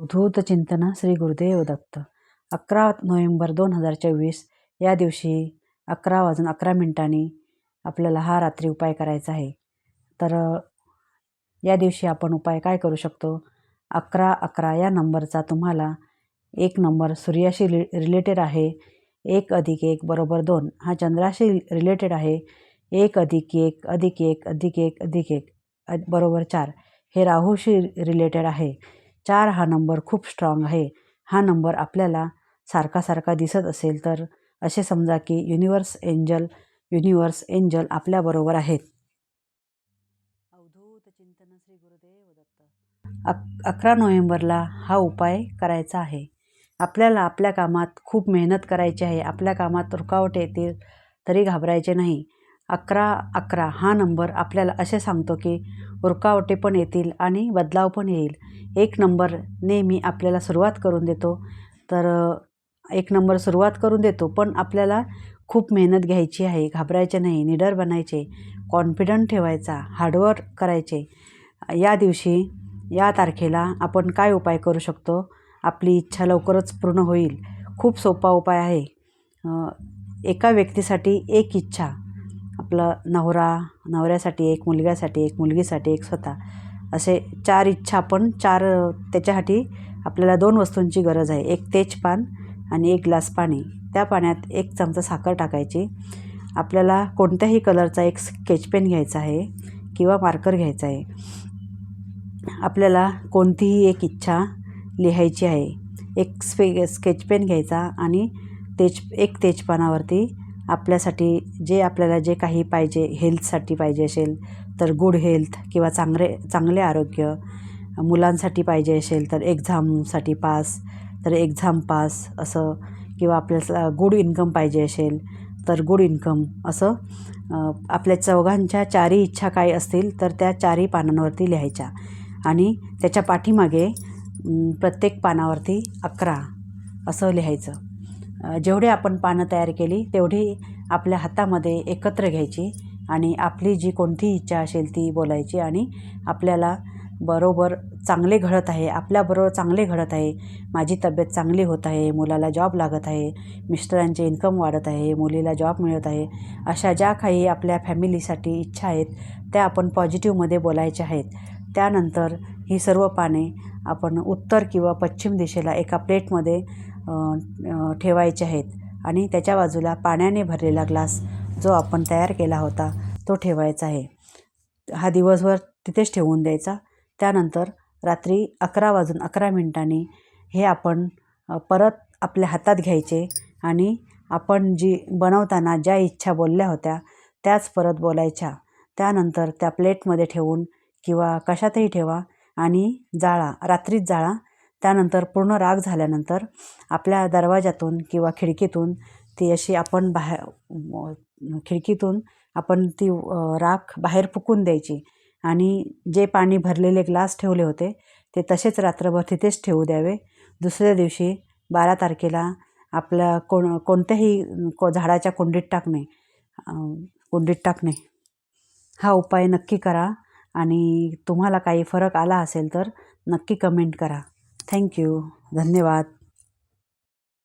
उद्धूत चिंतन श्री गुरुदेव दत्त. अकरा नोव्हेंबर दोन हजार चोवीस या दिवशी अकरा वाजून अकरा मिनिटांनी आपल्याला हा रात्री उपाय करायचा आहे. तर या दिवशी आपण उपाय काय करू शकतो? अकरा अकरा या नंबरचा तुम्हाला एक नंबर सूर्याशी रि रिलेटेड आहे. एक अधिक एक बरोबर दोन. हा चंद्राशी रिलेटेड आहे. एक अधिक एक अधिक एक अधिक एक अधिक एक अ- बरोबर चार. हे राहूशी रिलेटेड आहे. चार हा नंबर खूप स्ट्रॉंग आहे. हा नंबर आपल्याला सारखा सारखा दिसत असेल तर असे समजा की युनिवर्स एंजल युनिवर्स एंजल आपल्याबरोबर आहेत. अवधूत चिंतन श्री गुरुदेव दत्त. अक अकरा नोव्हेंबरला हा उपाय करायचा आहे. आपल्याला आपल्या कामात खूप मेहनत करायची आहे. आपल्या कामात रुकावट येतील तरी घाबरायचे नाही. अकरा अकरा. हा नंबर आपल्याला असे सांगतो की रुकावटे पण येतील आणि बदलाव पण येईल. एक नंबर नेहमी आपल्याला सुरुवात करून देतो. तर एक नंबर सुरुवात करून देतो पण आपल्याला खूप मेहनत घ्यायची आहे. घाबरायचे नाही निडर बनायचे कॉन्फिडंट ठेवायचा हार्डवर्क करायचे. या दिवशी या तारखेला आपण काय उपाय करू शकतो? आपली इच्छा लवकरच पूर्ण होईल. खूप सोपा उपाय आहे. एका व्यक्तीसाठी एक इच्छा आपलं नवरा नवऱ्यासाठी एक मुलग्यासाठी एक मुलगीसाठी एक स्वतः. असे चार इच्छा आपण चार त्याच्यासाठी आपल्याला दोन वस्तूंची गरज आहे. एक तेजपान आणि एक ग्लास पाणी. त्या पाण्यात एक चमचा साखर टाकायची. आपल्याला कोणत्याही कलरचा एक स्केच पेन घ्यायचा आहे किंवा मार्कर घ्यायचा आहे. आपल्याला कोणतीही एक इच्छा लिहायची आहे. एक स्पे स्केच पेन घ्यायचा आणि तेज एक तेजपानावरती आपल्यासाठी जे आपल्याला जे काही पाहिजे हेल्थसाठी पाहिजे असेल तर गुड हेल्थ किंवा चांगले चांगले आरोग्य मुलांसाठी पाहिजे असेल तर एक्झामसाठी पास तर एक्झाम पास असं किंवा आपल्याला गुड इन्कम पाहिजे असेल तर गुड इन्कम असं आपल्या चौघांच्या चारही इच्छा काय असतील तर त्या चारही पानांवरती लिहायच्या. आणि त्याच्या पाठीमागे प्रत्येक पानावरती अकरा असं लिहायचं. जेवढे आपण पानं तयार केली तेवढी आपल्या हातामध्ये एकत्र घ्यायची आणि आपली जी कोणती इच्छा असेल ती बोलायची आणि आपल्याला बरोबर चांगले घडत आहे आपल्याबरोबर चांगले घडत आहे माझी तब्येत चांगली होत आहे मुलाला जॉब लागत आहे मिस्टरांचे इन्कम वाढत आहे मुलीला जॉब मिळत आहे अशा ज्या काही आपल्या फॅमिलीसाठी इच्छा आहेत त्या आपण पॉझिटिव्हमध्ये बोलायच्या आहेत. त्यानंतर ही सर्व पाने आपण उत्तर किंवा पश्चिम दिशेला एका प्लेटमध्ये ठेवायचे आहेत. आणि त्याच्या बाजूला पाण्याने भरलेला ग्लास जो आपण तयार केला होता तो ठेवायचा आहे. हा दिवसभर तिथेच ठेवून द्यायचा. त्यानंतर रात्री अकरा वाजून अकरा मिनिटांनी हे आपण परत आपल्या हातात घ्यायचे आणि आपण जी बनवताना ज्या इच्छा बोलल्या होत्या त्याच परत बोलायच्या. त्यानंतर त्या प्लेटमध्ये ठेवून किंवा कशातही ठेवा आणि जाळा रात्रीच जाळा त्यानंतर पूर्ण राग झाल्यानंतर आपल्या दरवाजातून किंवा खिडकीतून ती अशी आपण बाहेर खिडकीतून आपण ती राख बाहेर फुकून द्यायची. आणि जे पाणी भरलेले ग्लास ठेवले होते ते तसेच रात्रभर तिथेच ठेवू द्यावे. दुसऱ्या दिवशी बारा तारखेला आपल्या कोण कोणत्याही को झाडाच्या कुंडीत टाकणे कुंडीत टाकणे. हा उपाय नक्की करा. आणि तुम्हाला काही फरक आला असेल तर नक्की कमेंट करा. थँक्यू धन्यवाद.